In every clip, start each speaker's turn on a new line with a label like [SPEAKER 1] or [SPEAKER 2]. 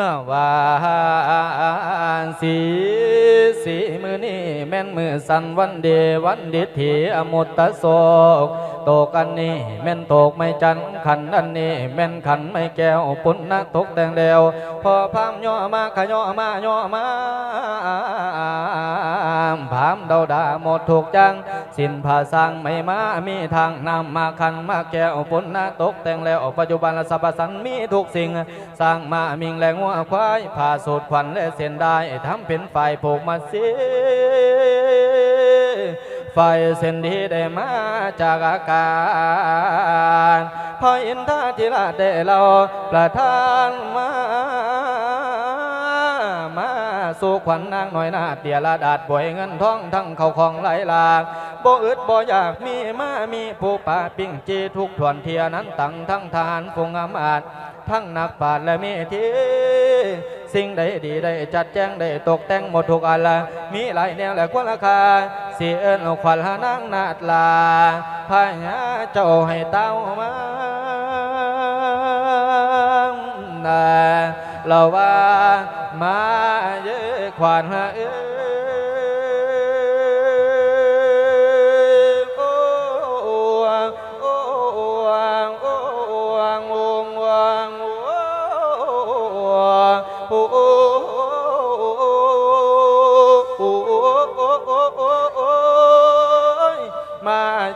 [SPEAKER 1] ละวาสีสีมือนี่แม่นมือสันวันเดวันดิถีอมุตตะโศกตกอันนี้แม่นโตกไม่จันขันอันนี้แม่นขันไม่แก้วปุณนะตกแต่งเดียวพอพามย่อมาขย่อมาย่อมาพามเดาดาหมดถูกจังสินภาสังไม่มามีทางนำมาขันมาแก้วปุณนะตกแต่งแล้วปัจจุบันสรรพสันมีทุกสิ่งสร้างมามิงแหลงหัวควายผ่าสูตรขวัญและเส้นได้ทำเป็นไฟผูกมาเสิ ไฟเส้นดีได้มาจากอากาศพออินทาธิราชได้เราประทานมามาสู่ขวัญนางน้อยนาเตียละดาดป่วยเงินทองทั้งเขาของไหลหลากบ่อึดบ่อยากมีมามีผู้ป่าปิ้งจีทุกทวนเทียนั้นตั้งทั้งทารฟงอำอาจทั้งนักปราชญ์และมีทีสิ่งใดดีได้จัดแจงได้ตกแต่งหมดทุกอันละมีหลายแนวและควรราคา สีเอิญเอาขวัญหานางนาดลาพายาเจ้าให้เต้ามานาเราว่ามาเยอะขวัญเอ้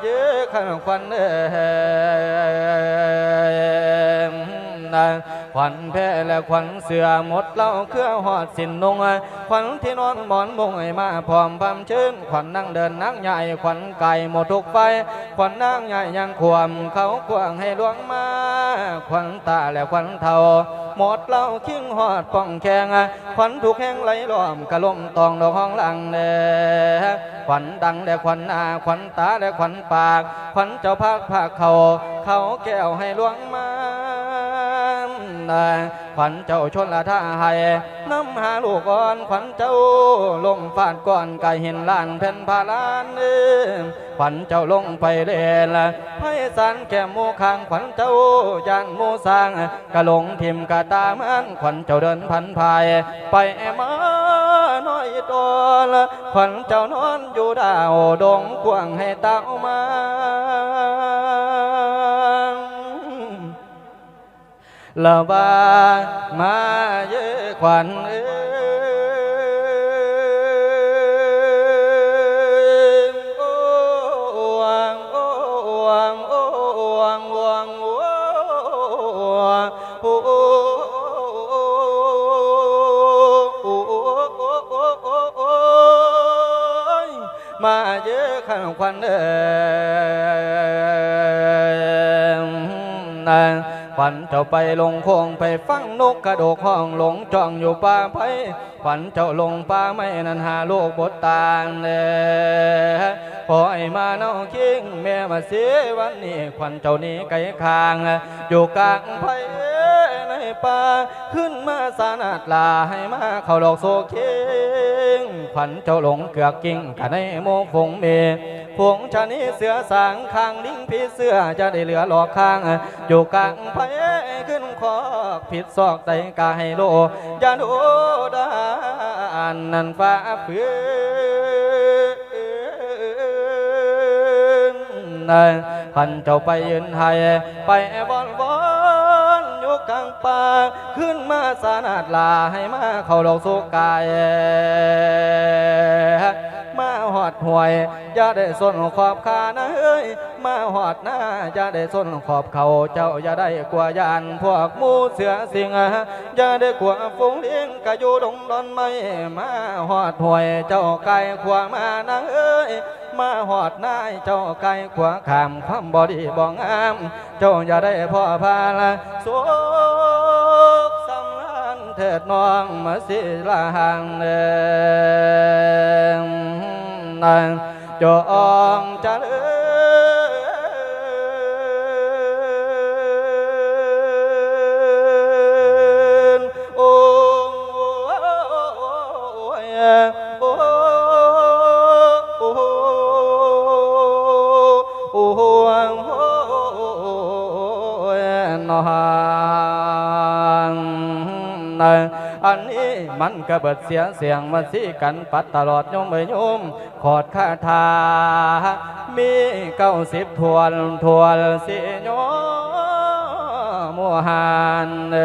[SPEAKER 1] เยอะขันควันเอ้ยขวัญแพ้และขวัญเสือหมดเล่าเครือหอดสินนงขวัญที่นอนหมอนมุงให้มาพร้อมพำชื้นขวัญนั่งเดินนั่งใหญ่ขวัญไก่หมดทุกไฟขวัญนั่งใหญ่ยังขวมเขาขวางให้ลวงมา ขวัญตาและขวัญเทาหมดเล่าคิงหอดป้องแขงขวัญถูกแห้งไหลล้อมกะลมตองดอกห้องหลังเด้ขวัญดังและขวัญหน้าขวัญตาและขวัญปาก ขวัญเจ้าภาคภาคเขา เขาแก้วให้หลวงมา ขวัญเจ้าชนละท่าให้น้ำหาลูกอ่อนขวัญเจ้าลงฟาดก่อนกายเห็นล้านแผ่นพาลานเอ้ยขวัญเจ้าลงไปเล่นละไพศาลแก้มโมคางขวัญเจ้ายานโมสางกะหลงทิมกะตามันขวัญเจ้าเดินพันภาย ไปมาน้อยตัวละขวัญเจ้านอนอยู่ดาวดงกวางให้เต้ามา ละว่ามาเยอะขวันเจ้าไปลงโคงไปฟังนกกระโดกห้องหลงจ้องอยู่ป่าไผ่ขวัญเจ้าลงป่าไม่นันหาลูกบทตางเลยพอไอ้มาเนาคิงแม่มาเสียวันนี้ขวัญเจ้านี้ไกลคางอยู่กลางไผ่ในป่าขึ้นมาสานาดลาให้มาเข้าดอกโซเคิงขวัญเจ้าหลงเกือกกิ่งกันในโมงฟงเม ผงชนี้เสือสางคางลิงผีเสื้อจะได้เหลือหลอกข้างอยู่กลางไผขึ้นคอกผิดซอกใดกาให้โลอย่าโนดานนันฟ้าฝืนพันเจ้าไปยืนให้ไปบอนบอนอยู่กลางป่าขึ้นมาสานาดลาให้มาเข้าดอกสุกาย อดหวยอย่าได้สนขอบขานะเอ้ยมาหอดหน้าอย่าได้สนขอบเขาเจ้าอย่าได้กลัวยานพวกมูเสือสิงห์อย่าได้กลัวฝูงเลี้ยงกะอยู่ดงดอนไม่มาหอดหวยเจ้าไก่ขวามานะเอ้ยมาหอดนายเจ้าไก่ขวาขามความบอดีบองาม เจ้าอย่าได้พ่อพาละโศกสำนันเถิดน้องมาสิลาหางเดิมนาง จองเจะเลินโอันนี้มันกระเบิดเสียเสียงมาสิกันปัดตลอดโยมเอยโยมขอดคาถามีเก้าสิบทวนทวนสิโยมัวหันเอ